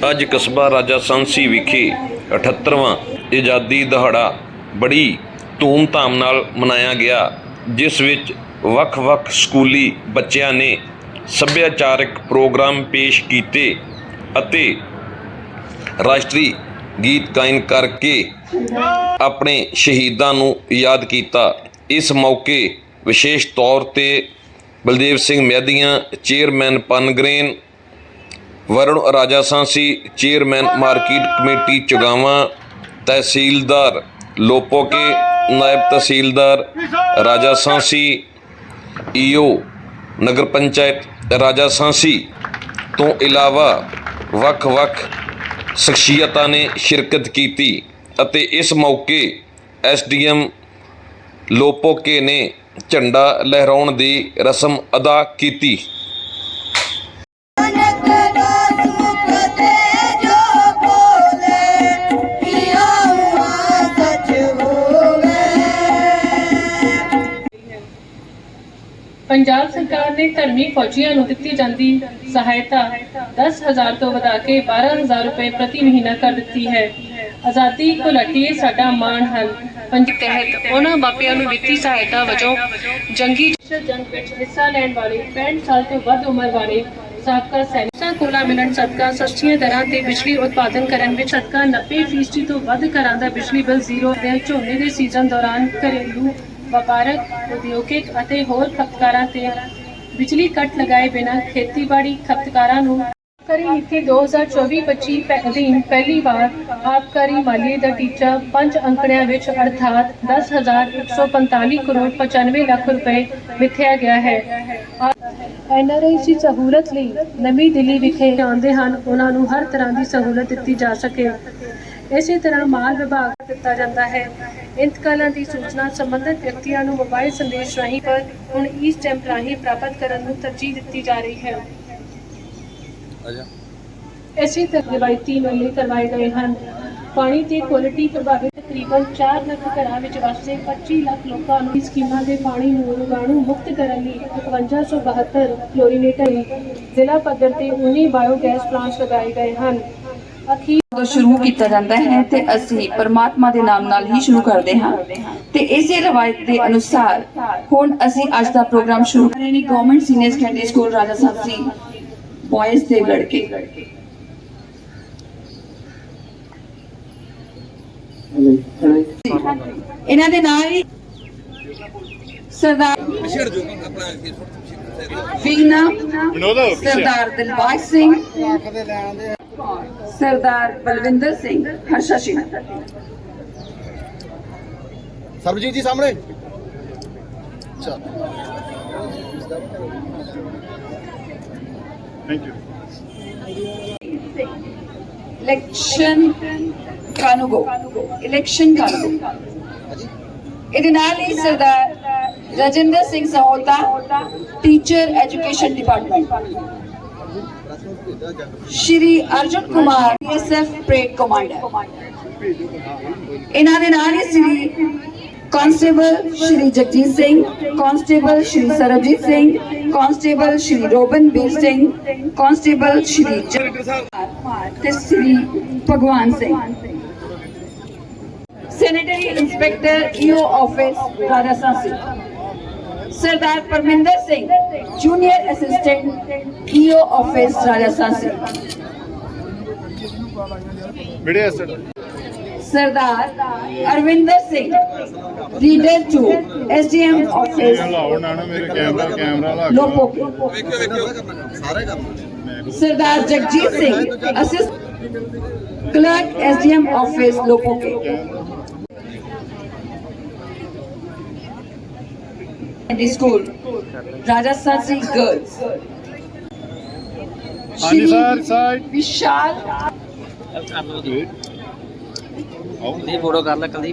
ਅੱਜ ਕਸਬਾ ਰਾਜਾ ਸਾਂਸੀ ਵਿਖੇ 78ਵਾਂ ਆਜ਼ਾਦੀ ਦਿਹਾੜਾ ਬੜੀ ਧੂਮ-ਧਾਮ ਨਾਲ ਮਨਾਇਆ ਗਿਆ, ਜਿਸ ਵਿੱਚ ਵੱਖ-ਵੱਖ ਸਕੂਲੀ ਬੱਚਿਆਂ ਨੇ ਸੱਭਿਆਚਾਰਕ ਪ੍ਰੋਗਰਾਮ ਪੇਸ਼ ਕੀਤੇ ਅਤੇ ਰਾਸ਼ਟਰੀ ਗੀਤ ਗਾਇਨ ਕਰਕੇ ਆਪਣੇ ਸ਼ਹੀਦਾਂ ਨੂੰ ਯਾਦ ਕੀਤਾ। ਇਸ ਮੌਕੇ ਵਿਸ਼ੇਸ਼ ਤੌਰ ਤੇ Baldev Singh Mehdian, chairman Pungrain Varun Rajasansi chairman market committee Chugawan, ਤਹਿਸੀਲਦਾਰ ਲੋਪੋਕੇ ਨਾਇਬ ਤਹਿਸੀਲਦਾਰ ਰਾਜਾਸਾਂਸੀ ਈਓ ਨਗਰ ਪੰਚਾਇਤ ਰਾਜਾਸਾਂਸੀ ਤੋਂ ਇਲਾਵਾ ਵੱਖ-ਵੱਖ ਸ਼ਖਸੀਅਤਾਂ ਨੇ ਸ਼ਿਰਕਤ ਕੀਤੀ ਅਤੇ ਇਸ ਮੌਕੇ ਐਸਡੀਐਮ ਲੋਪੋਕੇ ਨੇ ਝੰਡਾ ਲਹਿਰਾਉਣ ਦੀ ਰਸਮ ਅਦਾ ਕੀਤੀ। ਪੰਜਾਬ ਸਰਕਾਰ ਨੇ ਧਰਮੀ ਫੌਜੀਆਂ ਨੂੰ ਦਿੱਤੀ ਜਾਂਦੀ ਸਹਾਇਤਾ 10000 ਤੋਂ ਵਧਾ ਕੇ 12000 ਰੁਪਏ ਪ੍ਰਤੀ ਮਹੀਨਾ ਕਰ ਦਿੱਤੀ ਹੈ। ਆਜ਼ਾਦੀ ਘੁਲੱਟੀ ਸਾਡਾ ਮਾਣ ਹਨ ਪੰਜ ਤਹਿਤ ਉਹਨਾਂ ਮਾਪਿਆਂ ਨੂੰ ਵਿੱਤੀ ਸਹਾਇਤਾ ਵਜੋਂ ਜੰਗੀ ਜੰਗ ਵਿੱਚ ਹਿੱਸਾ ਲੈਣ ਵਾਲੇ 65 ਸਾਲ ਤੋਂ ਵੱਧ ਉਮਰ ਵਾਲੇ ਸਾਬਕਾ ਸੈਨਿਕਾਂ ਕੋਲਾ ਮਿਲਣ ਸਦਕਾ ਸਸਤੀਆਂ ਦਰਾਂ ਤੇ ਬਿਜਲੀ ਉਤਪਾਦਨ ਕਰਨ ਵਿੱਚ ਸਦਕਾ 90% ਤੋਂ ਵੱਧ ਘਰਾਂ ਦਾ ਬਿਜਲੀ ਬਿੱਲ ਜ਼ੀਰੋ ਦੇ ਝੋਨੇ ਦੇ ਸੀਜ਼ਨ ਦੌਰਾਨ ਘਰੇਲੂ ਵਪਾਰਕ, ਉਦਯੋਗਿਕ ਅਤੇ ਹੋਰ ਖਪਤਕਾਰਾਂ ਤੇ ਬਿਜਲੀ ਕੱਟ ਲਗਾਏ ਬਿਨਾਂ ਖੇਤੀਬਾੜੀ ਖਪਤਕਾਰਾਂ ਨੂੰ ਆਬਕਾਰੀ ਨੀਤੀ 2024-25 ਅਧੀਨ ਪਹਿਲੀ ਵਾਰ ਆਬਕਾਰੀ ਮਾਲੀਏ ਦਾ ਟੀਚਾ ਪੰਜ ਅੰਕੜਿਆਂ ਵਿੱਚ ਅਰਥਾਤ 10145 ਕਰੋੜ 95 ਲੱਖ ਰੁਪਏ ਮਿਥਿਆ ਗਿਆ ਹੈ। ਐਨਆਰਆਈ ਦੀ ਸਹੂਲਤ ਲਈ ਨਵੀਂ ਦਿੱਲੀ ਵਿਖੇ ਆਉਂਦੇ ਹਨ, ਉਹਨਾਂ ਨੂੰ ਹਰ ਤਰ੍ਹਾਂ ਦੀ ਸਹੂਲਤ ਦਿੱਤੀ ਜਾ ਸਕੇ। ਇਸੇ ਤਰ੍ਹਾਂ ਮਾਲ ਵਿਭਾਗ ਦਿੱਤਾ ਜਾਂਦਾ ਹੈ। ਇੰਤਕਾਲਾਂ ਦੀ ਸੂਚਨਾ ਸੰਬੰਧਿਤ ਵਿਅਕਤੀਆਂ ਨੂੰ ਮੋਬਾਈਲ ਸੰਦੇਸ਼ ਰਾਹੀਂ ਪਰ ਹੁਣ ਈ ਸਟੈਂਪ ਰਾਹੀਂ ਪ੍ਰਾਪਤ ਕਰਨ ਨੂੰ ਤਰਜੀਹ ਦਿੱਤੀ ਜਾ ਰਹੀ ਹੈ। ਇਸੇ ਤਰ੍ਹਾਂ ਰਿਵਾਇਤੀ ਮੇਲੇ ਕਰਵਾਏ ਗਏ ਹਨ। ਪਾਣੀ ਦੀ ਕੁਆਲਿਟੀ ਪ੍ਰਭਾਵਿਤ ਤਕਰੀਬਨ 4 ਲੱਖ ਘਰਾਂ ਵਿੱਚ ਵਸਦੇ 25 ਲੱਖ ਲੋਕਾਂ ਨੂੰ ਇਸ ਸਕੀਮਾਂ ਦੇ ਪਾਣੀ ਨੂੰ ਰੋਗਾਣੂ ਮੁਕਤ ਕਰਨ ਲਈ 5172 ਕਲੋਰੀਨੇਟਰ ਜ਼ਿਲ੍ਹਾ ਪੱਧਰ ਤੇ 19 ਬਾਇਓਗੈਸ ਪਲਾਂਟਸ ਲਗਾਏ ਗਏ ਹਨ। ਤੋਂ ਸ਼ੁਰੂ ਕੀਤਾ ਜਾਂਦਾ ਹੈ ਤੇ ਅਸੀਂ ਪਰਮਾਤਮਾ ਦੇ ਨਾਮ ਨਾਲ ਹੀ ਸ਼ੁਰੂ ਕਰਦੇ ਹਾਂ। ਤੇ ਇਸੇ ਰਵਾਇਤ ਦੇ ਅਨੁਸਾਰ ਹੁਣ ਅਸੀਂ ਅੱਜ ਦਾ ਪ੍ਰੋਗਰਾਮ ਸ਼ੁਰੂ ਕਰ ਰਹੇ ਨੇ government senior secondary school Raja ਸਾਸੀ ਬॉयਜ਼ ਤੇ ਲੜਕੇ। ਇਹਨਾਂ ਦੇ ਨਾਲ ਹੀ ਸਰਦਾਰ ਵੀਨਾ ਸਰਦਾਰ ਦਿਲਬਾਗ ਸਿੰਘ ਸਰਦਾਰ ਬਲਵਿੰਦਰ ਸਿੰਘ ਹਰਸ਼ਾ ਸਿੰਘ ਸਰਬਜੀਤ ਜੀ ਸਾਹਮਣੇ ਇਲੈਕਸ਼ਨ ਕਾਨੂੰਗੋ ਇਲੈਕਸ਼ਨ ਕਾਨੂੰਗੋ ਇਹਦੇ ਨਾਲ ਹੀ Sardar Rajinder Singh Sahota teacher education department Shri Arjun Kumar SF parade commander ਇਹਨਾਂ ਦੇ ਨਾਲ ਹੀ Shri constable Shri Jagjit Singh constable Shri Sarabjit Singh constable Shri Robanveer Singh constable Shri ਤੇ Shri Bhagwan Singh. Sanitary inspector EO office Rajasthan Singh junior assistant EO office Rajasthan video ਐਸਟ Sardar Arvinder Singh reader 2 SDM office ਲਾਓ ਨਾ ਨਾ ਮੇਰੇ camera camera ਲਾ ਕੇ ਲੋਪੋਕੇ ਸਾਰੇ ਕੰਮ Sardar Jagjit Singh assist clerk SDM office Lopoke ਦੀ school Raja ਸਾਸੀ girls ਹਾਂਜੀ sir side Vishal ਦੀ ਫੋਟੋ ਕਰ ਲੈ ਕੱਲੀ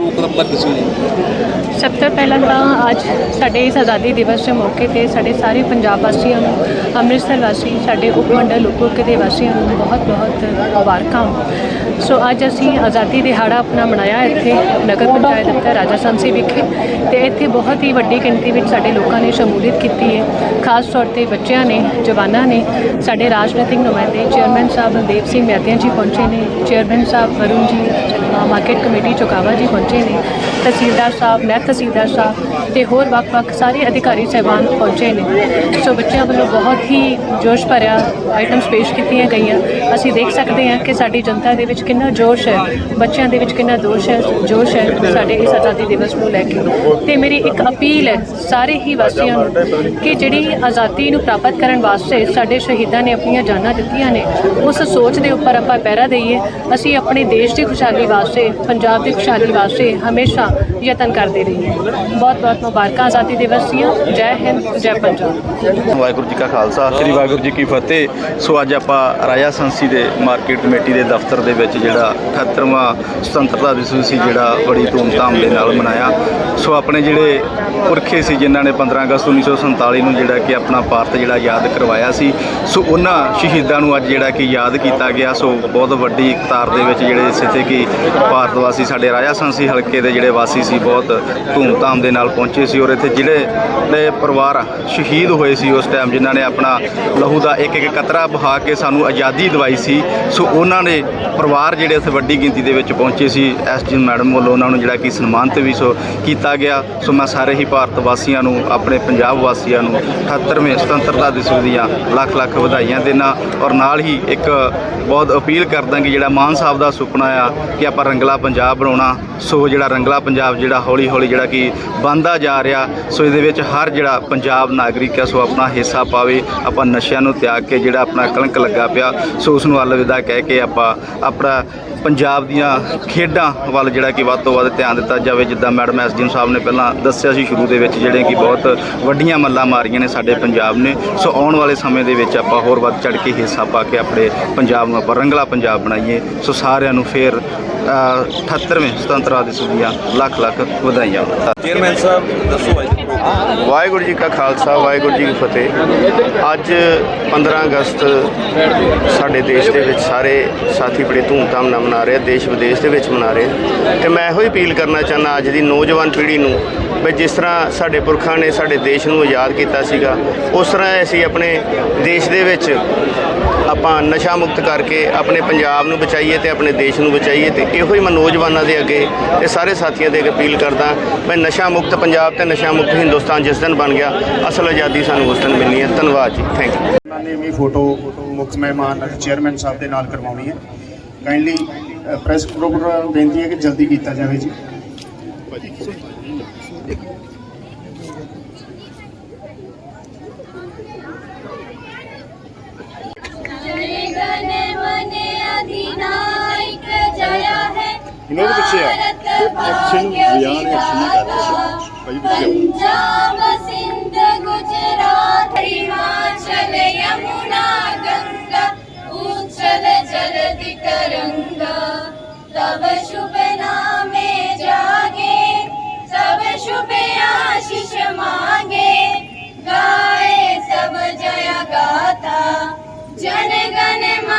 ਜਾਗਰਣ ਸ਼੍ਰੀ ਨਿਰਮਲ ਸਭ ਤੋਂ ਪਹਿਲਾਂ ਤਾਂ ਅੱਜ ਸਾਡੇ ਇਸ ਆਜ਼ਾਦੀ ਦਿਵਸ ਦੇ ਮੌਕੇ ਤੇ ਸਾਡੇ ਸਾਰੇ ਪੰਜਾਬ ਵਾਸੀਆਂ ਨੂੰ, ਅੰਮ੍ਰਿਤਸਰ ਵਾਸੀ, ਸਾਡੇ ਉਪ ਮੰਡਲ ਉਪਕ ਦੇ ਵਾਸੀਆਂ ਨੂੰ ਬਹੁਤ ਬਹੁਤ ਮੁਬਾਰਕਾਂ। ਸੋ ਅੱਜ ਅਸੀਂ ਆਜ਼ਾਦੀ ਦਿਹਾੜਾ ਆਪਣਾ ਮਨਾਇਆ ਇੱਥੇ, ਨਗਰ ਪੰਚਾਇਤ ਦਫ਼ਤਰ ਰਾਜਾ ਸੰਸੀ ਵਿਖੇ। ਤੇ ਇੱਥੇ ਬਹੁਤ ਹੀ ਵੱਡੀ ਗਿਣਤੀ ਵਿੱਚ ਸਾਡੇ ਲੋਕਾਂ ਨੇ ਸ਼ਮੂਲੀਅਤ ਕੀਤੀ ਹੈ। ਖਾਸ ਤੌਰ ਤੇ ਬੱਚਿਆਂ ਨੇ, ਜਵਾਨਾਂ ਨੇ, ਸਾਡੇ ਰਾਜਨੀਤਿਕ ਨੁਮਾਇੰਦੇ ਚੇਅਰਮੈਨ ਸਾਹਿਬ ਬਲਦੇਵ ਸਿੰਘ ਮਹਿਤਿਆ ਜੀ ਪਹੁੰਚੇ ਨੇ, ਚੇਅਰਮੈਨ ਸਾਹਿਬ ਵਰੁਣ ਜੀ, ਮਾਰਕੀਟ ਕਮੇਟੀ ਚੁਕਾਵਾ ਜੀ ਪਹੁੰਚੇ ਨੇ ਤਹਿਸੀਲਦਾਰ ਸਾਹਿਬ ਨੈਬ ਤਹਿਸੀਲਦਾਰ ਸਾਹਿਬ। ਤੇ ਹੋਰ ਵੱਖ-ਵੱਖ ਸਾਰੇ ਅਧਿਕਾਰੀ ਸਹਿਬਾਨ ਪਹੁੰਚੇ ਨੇ। ਸੋ ਬੱਚਿਆਂ ਵੱਲੋਂ ਬਹੁਤ ਹੀ ਜੋਸ਼ ਭਰਿਆ ਆਈਟਮਸ ਪੇਸ਼ ਕੀਤੀਆਂ ਗਈਆਂ। ਅਸੀਂ ਦੇਖ ਸਕਦੇ ਹਾਂ ਕਿ ਸਾਡੀ ਜਨਤਾ ਦੇ ਵਿੱਚ ਕਿੰਨਾ ਜੋਸ਼ ਹੈ, ਬੱਚਿਆਂ ਦੇ ਵਿੱਚ ਕਿੰਨਾ ਜੋਸ਼ ਹੈ ਜੋਸ਼ ਹੈ ਸਾਡੇ ਇਸ ਆਜ਼ਾਦੀ ਦਿਵਸ ਨੂੰ ਲੈ ਕੇ। ਤੇ ਮੇਰੀ ਇੱਕ ਅਪੀਲ ਹੈ ਸਾਰੇ ਹੀ ਵਾਸੀਆਂ ਨੂੰ ਕਿ ਜਿਹੜੀ ਆਜ਼ਾਦੀ ਨੂੰ ਪ੍ਰਾਪਤ ਕਰਨ ਵਾਸਤੇ ਸਾਡੇ ਸ਼ਹੀਦਾਂ ਨੇ ਆਪਣੀਆਂ ਜਾਨਾਂ ਦਿੱਤੀਆਂ ਨੇ, ਉਸ ਸੋਚ ਦੇ ਉੱਪਰ ਆਪਾਂ ਪਹਿਰਾ ਦਈਏ। ਅਸੀਂ ਆਪਣੇ ਦੇਸ਼ ਦੀ ਖੁਸ਼ਹਾਲੀ ਵਾਸਤੇ, ਪੰਜਾਬ ਦੀ ਖੁਸ਼ਹਾਲੀ ਵਾਸਤੇ ਹਮੇਸ਼ਾ ਯਤਨ ਕਰਦੇ ਰਹੀਏ। ਬਹੁਤ ਬਹੁਤ ਮੁਬਾਰਕਾਂ ਆਜ਼ਾਦੀ ਦਿਵਸ ਦੀਆਂ। ਜੈ ਹਿੰਦ, ਜੈ ਪੰਜਾਬ। ਵਾਹਿਗੁਰੂ ਜੀ ਕਾ ਖਾਲਸਾ, ਸ੍ਰੀ ਵਾਹਿਗੁਰੂ ਜੀ ਕੀ ਫਤਿਹ। ਸੋ ਅੱਜ ਆਪਾਂ ਰਾਜਾ ਸੰਸੀ ਦੇ ਮਾਰਕੀਟ ਕਮੇਟੀ ਦੇ ਦਫ਼ਤਰ ਦੇ ਵਿੱਚ ਜਿਹੜਾ 78ਵਾਂ ਸੁਤੰਤਰਤਾ ਦਿਵਸ ਸੀ, ਜਿਹੜਾ ਬੜੀ ਧੂਮਧਾਮ ਦੇ ਨਾਲ ਮਨਾਇਆ। ਸੋ ਆਪਣੇ ਜਿਹੜੇ ਪੁਰਖੇ ਸੀ ਜਿਨ੍ਹਾਂ ਨੇ 15 ਅਗਸਤ 1947 ਨੂੰ ਜਿਹੜਾ ਕਿ ਆਪਣਾ ਭਾਰਤ ਜਿਹੜਾ ਯਾਦ ਕਰਵਾਇਆ ਸੀ। ਸੋ ਉਹਨਾਂ ਸ਼ਹੀਦਾਂ ਨੂੰ ਅੱਜ ਜਿਹੜਾ ਕਿ ਯਾਦ ਕੀਤਾ ਗਿਆ। ਸੋ ਬਹੁਤ ਵੱਡੀ ਕਤਾਰ ਦੇ ਵਿੱਚ ਜਿਹੜੇ ਇੱਥੇ ਕਿ ਭਾਰਤ ਵਾਸੀ ਸਾਡੇ ਰਾਜਾ ਸੰਸੀ ਹਲਕੇ ਦੇ ਜਿਹੜੇ ਵਾਸੀ ਸੀ, ਬਹੁਤ ਧੂਮਧਾਮ ਦੇ ਨਾਲ ਪਹੁੰਚੇ ਸੀ ਔਰ ਇੱਥੇ ਜਿਹੜੇ ਨੇ ਪਰਿਵਾਰ ਸ਼ਹੀਦ ਹੋਏ ਸੀ ਉਸ ਟਾਈਮ ਜਿਨ੍ਹਾਂ ਨੇ ਆਪਣਾ ਲਹੂ ਦਾ ਇੱਕ ਇੱਕ ਕਤਰਾ ਬਹਾ ਕੇ ਸਾਨੂੰ ਆਜ਼ਾਦੀ ਦਿਵਾਈ ਸੀ। ਸੋ ਉਹਨਾਂ ਦੇ ਪਰਿਵਾਰ ਜਿਹੜੇ ਇੱਥੇ ਵੱਡੀ ਗਿਣਤੀ ਦੇ ਵਿੱਚ ਪਹੁੰਚੇ ਸੀ। ਐਸਜੀ ਮੈਡਮ ਵੱਲੋਂ ਉਹਨਾਂ ਨੂੰ ਜਿਹੜਾ ਕਿ ਸਨਮਾਨਿਤ ਵੀ ਸੋ ਕੀਤਾ ਗਿਆ। ਸੋ ਮੈਂ ਸਾਰੇ ਹੀ ਭਾਰਤ ਵਾਸੀਆਂ ਨੂੰ, ਆਪਣੇ ਪੰਜਾਬ ਵਾਸੀਆਂ ਨੂੰ 78ਵੇਂ ਸੁਤੰਤਰਤਾ ਦਿਵਸ ਦੀਆਂ ਲੱਖ ਲੱਖ ਵਧਾਈਆਂ ਦੇਣਾ ਔਰ ਨਾਲ ਹੀ ਇੱਕ ਬਹੁਤ ਅਪੀਲ ਕਰਦਾ ਕਿ ਜਿਹੜਾ ਮਾਨ ਸਾਹਿਬ ਦਾ ਸੁਪਨਾ ਆ ਕਿ ਆਪਾਂ ਰੰਗਲਾ ਪੰਜਾਬ ਬਣਾਉਣਾ, ਸੋ ਜਿਹੜਾ ਰੰਗਲਾ ਪੰਜਾਬ ਜਿਹੜਾ ਹੌਲੀ ਹੌਲੀ ਜਿਹੜਾ ਕਿ ਬਣਦਾ ਜਾ ਰਿਹਾ, ਸੋ ਇਹਦੇ ਵਿੱਚ ਹਰ ਜਿਹੜਾ ਪੰਜਾਬ ਨਾਗਰਿਕ ਆ, ਸੋ ਆਪਣਾ ਹਿੱਸਾ ਪਾਵੇ, ਆਪਾਂ ਨਸ਼ਿਆਂ ਨੂੰ ਤਿਆਗ ਕੇ ਜਿਹੜਾ ਆਪਣਾ ਕਲੰਕ ਲੱਗਾ ਪਿਆ, ਸੋ ਉਸ ਨੂੰ ਅਲਵਿਦਾ ਕਹਿ ਕੇ ਆਪਾਂ ਆਪਣਾ ਪੰਜਾਬ ਦੀਆਂ ਖੇਡਾਂ ਵੱਲ ਜਿਹੜਾ ਕਿ ਵੱਧ ਤੋਂ ਵੱਧ ਧਿਆਨ ਦਿੱਤਾ ਜਾਵੇ ਜਿੱਦਾਂ ਮੈਡਮ ਐਸਡੀਐਮ ਸਾਹਿਬ ਨੇ ਪਹਿਲਾਂ ਦੱਸਿਆ ਸੀ ਸ਼ੁਰੂ ਦੇ ਵਿੱਚ ਜਿਹੜੇ ਕਿ ਬਹੁਤ ਵੱਡੀਆਂ ਮੱਲਾਂ ਮਾਰੀਆਂ ਨੇ ਸਾਡੇ ਪੰਜਾਬ ਨੇ। ਸੋ ਆਉਣ ਵਾਲੇ ਸਮੇਂ ਦੇ ਵਿੱਚ ਆਪਾਂ ਹੋਰ ਵੱਧ ਚੜ ਕੇ ਹਿੱਸਾ ਪਾ ਕੇ ਆਪਣੇ ਪੰਜਾਬ ਨੂੰ ਆਪਾਂ ਰੰਗਲਾ ਪੰਜਾਬ ਬਣਾਈਏ। ਸੋ ਸਾਰਿਆਂ ਨੂੰ ਫੇਰ ਅ, 78ਵੇਂ ਸੁਤੰਤਰਤਾ ਦਿਵਸ ਦੀਆਂ ਲੱਖ ਲੱਖ ਵਧਾਈਆਂ। ਹੋਣ ਚੇਅਰਮੈਨ ਸਾਹਿਬ ਦੱਸੋ ਅੱਜ ਵਾਹਿਗੁਰੂ ਜੀ ਕਾ ਖਾਲਸਾ, ਵਾਹਿਗੁਰੂ ਜੀ ਕੀ ਫਤਿਹ ਅੱਜ 15 ਅਗਸਤ ਸਾਡੇ ਦੇਸ਼ ਦੇ ਵਿੱਚ ਸਾਰੇ ਸਾਥੀ ਬੜੇ ਧੂਮਧਾਮ ਨਾਲ ਮਨਾ ਰਹੇ ਦੇਸ਼ ਵਿਦੇਸ਼ ਦੇ ਵਿੱਚ ਮਨਾ ਰਹੇ ਆ। ਤੇ ਮੈਂ ਇਹੋ ਹੀ ਅਪੀਲ ਕਰਨਾ ਚਾਹੁੰਦਾ, ਅੱਜ ਦੀ ਨੌਜਵਾਨ ਪੀੜ੍ਹੀ ਨੂੰ ਵੀ ਜਿਸ ਤਰ੍ਹਾਂ ਸਾਡੇ ਪੁਰਖਾਂ ਨੇ ਸਾਡੇ ਦੇਸ਼ ਨੂੰ ਆਜ਼ਾਦ ਕੀਤਾ ਸੀਗਾ, ਉਸ ਤਰ੍ਹਾਂ ਅਸੀਂ ਆਪਣੇ ਦੇਸ਼ ਦੇ ਵਿੱਚ ਆਪਾਂ ਨਸ਼ਾ ਮੁਕਤ ਕਰਕੇ ਆਪਣੇ ਪੰਜਾਬ ਨੂੰ ਬਚਾਈਏ ਤੇ ਆਪਣੇ ਦੇਸ਼ ਨੂੰ ਬਚਾਈਏ ਤੇ ਇਹੋ ਹੀ ਮੈਂ ਨੌਜਵਾਨਾਂ ਦੇ ਅੱਗੇ ਤੇ ਸਾਰੇ ਸਾਥੀਆਂ ਦੇ ਅੱਗੇ ਅਪੀਲ ਕਰਦਾ, ਮੈਂ ਨਸ਼ਾ ਮੁਕਤ ਪੰਜਾਬ ਤੇ ਨਸ਼ਾ ਮੁਕਤ ਹਿੰਦੁਸਤਾਨ ਜਿਸ ਦਿਨ ਬਣ ਗਿਆ, ਅਸਲ ਆਜ਼ਾਦੀ ਸਾਨੂੰ ਉਸ ਦਿਨ ਮਿਲਣੀ ਹੈ। ਧੰਨਵਾਦ ਜੀ। ਥੈਂਕ ਯੂ ਉਹਨਾਂ ਨੇ ਵੀ ਫੋਟੋ ਮੁੱਖ ਮਹਿਮਾਨ ਚੇਅਰਮੈਨ ਸਾਹਿਬ ਦੇ ਨਾਲ ਕਰਵਾਉਣੀ ਹੈ। ਕਾਈਂਡਲੀ ਪ੍ਰੈਸ ਪ੍ਰੋਗਰਾਮ ਬੇਨਤੀ ਹੈ ਕਿ ਜਲਦੀ ਕੀਤਾ ਜਾਵੇ ਜੀ। ਇਹਨਾਂ ਦੇ ਪਿੱਛੇ ਆ ਐਕਸ਼ਨ ਬਿਆਨ ਐਕਸ਼ਨ ਨਹੀਂ ਕਰ ਰਹੇ ਭਾਈ ਪਿੱਛੇ ਆਓ। पंजाब सिंध गुजरात हिमाचल यमुना गंगा उच्छल जलधि तरंगा तब शुभ नामे जागे सब शुभ आशीष मांगे गाए सब जय गाथा जन गण मन